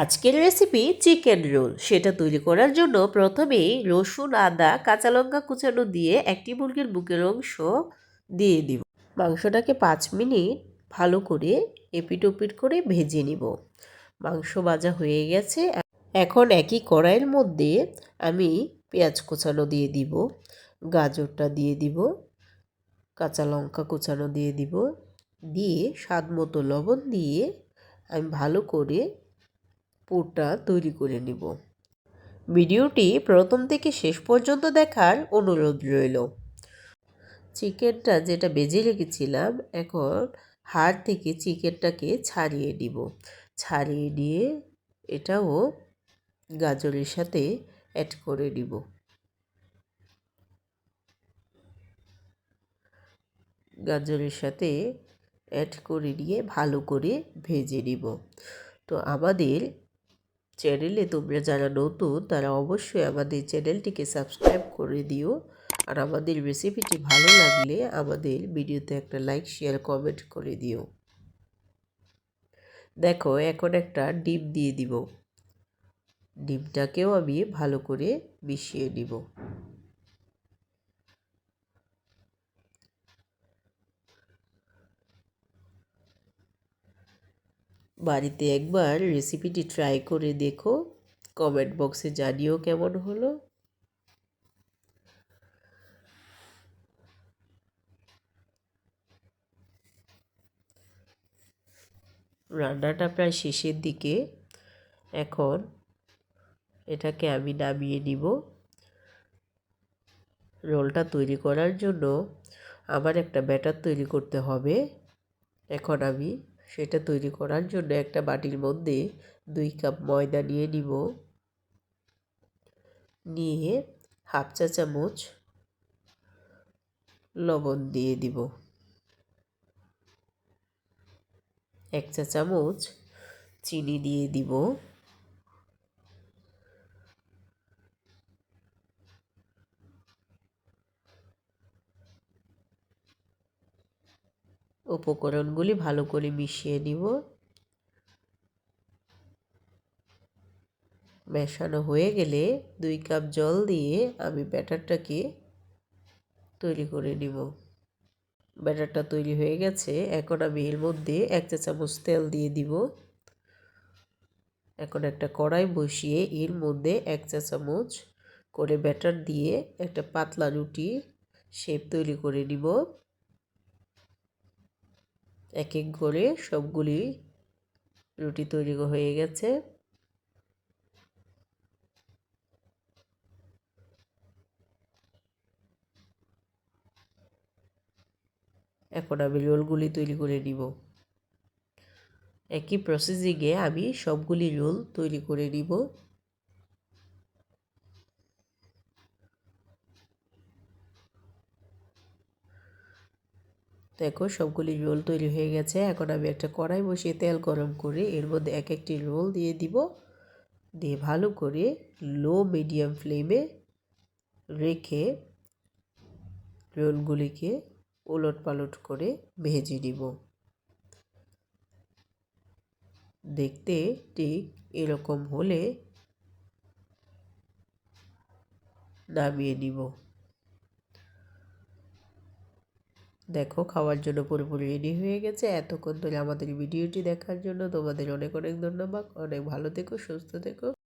আজকের recipe chicken roll সেটা তৈরি করার জন্য প্রথমেই রসুন, আদা, কাঁচা লঙ্কা কুচানো দিয়ে একটি মুরগির বুকের অংশ দিয়ে দিব। মাংসটাকে পাঁচ মিনিট ভালো করে এপিট ওপিট করে ভেজে নিব। মাংস ভাজা হয়ে গেছে। এখন একই কড়াইয়ের মধ্যে আমি পেঁয়াজ কুচানো দিয়ে দিব, গাজরটা দিয়ে দিব, কাঁচা লঙ্কা কুচানো দিয়ে দিব, দিয়ে স্বাদ মতো লবণ দিয়ে আমি ভালো করে পুরটা তৈরি করে নিব। ভিডিওটি প্রথম থেকে শেষ পর্যন্ত দেখার অনুরোধ রইল। চিকেনটা যেটা বেজে রেখেছিলাম, এখন হাড় থেকে চিকেনটাকে ছাড়িয়ে দিব ছাড়িয়ে নিয়ে এটাও গাজরের সাথে অ্যাড করে দিব গাজরের সাথে অ্যাড করে নিয়ে ভালো করে ভেজে নিব। তো আমাদের চ্যানেলে তোমরা যারা নতুন, তারা অবশ্যই আমাদের চ্যানেলটিকে সাবস্ক্রাইব করে দিও। আর আমাদের রেসিপিটি ভালো লাগলে আমাদের ভিডিওতে একটা লাইক শেয়ার কমেন্ট করে দিও। দেখো, এখন একটা ডিম দিয়ে দিব। ডিমটাকেও আমি ভালো করে মিশিয়ে নিব। বাড়িতে একবার রেসিপিটি ট্রাই করে দেখো। কমেন্ট বক্সে জানিও কেমন হলো। রান্নাটা প্রায় শেষের দিকে। এখন এটাকে আমি নামিয়ে নিব। রোলটা তৈরি করার জন্য আমার একটা ব্যাটার তৈরি করতে হবে। এখন আমি সেটা তৈরি করার জন্য একটা বাটির মধ্যে দুই কাপ ময়দা নিয়ে নিব। নিয়ে হাফ চা চামচ লবণ দিয়ে দিব। এক চা চামচ চিনি দিয়ে দিব। উপকরণগুলি ভালো করে মিশিয়ে নিব। মেশানো হয়ে গেলে দুই কাপ জল দিয়ে আমি ব্যাটারটাকে তৈরি করে নিব। ব্যাটারটা তৈরি হয়ে গেছে, এখন আমি এর মধ্যে এক চা চামচ তেল দিয়ে দিব। এখন একটা কড়াই বসিয়ে এর মধ্যে এক চা চামচ করে ব্যাটার দিয়ে একটা পাতলা রুটি শেপ তৈরি করে নিব। এক এক করে সবগুলি রুটি তৈরি হয়ে গেছে। এখন আমি রোলগুলি তৈরি করে নিব। একই প্রসেসিংয়ে আমি সবগুলি রোল তৈরি করে নিব। দেখো সবগুলি রোল তৈরি হয়ে গেছে। এখন আমি একটা কড়াই বসিয়ে তেল গরম করে এর মধ্যে এক একটি রোল দিয়ে দিব। দিয়ে ভালো করে লো মিডিয়াম ফ্লেমে রেখে রোলগুলিকে ওলট পালট করে ভেজে নিব। দেখতে ঠিক এরকম হলে নামিয়ে নিব। দেখো, খাওয়ার জন্য পুরোপুরি রেডি হয়ে গেছে। এতক্ষণ ধরে আমাদের ভিডিওটি দেখার জন্য তোমাদের অনেক অনেক ধন্যবাদ। অনেক ভালো থেকো, সুস্থ থেকো।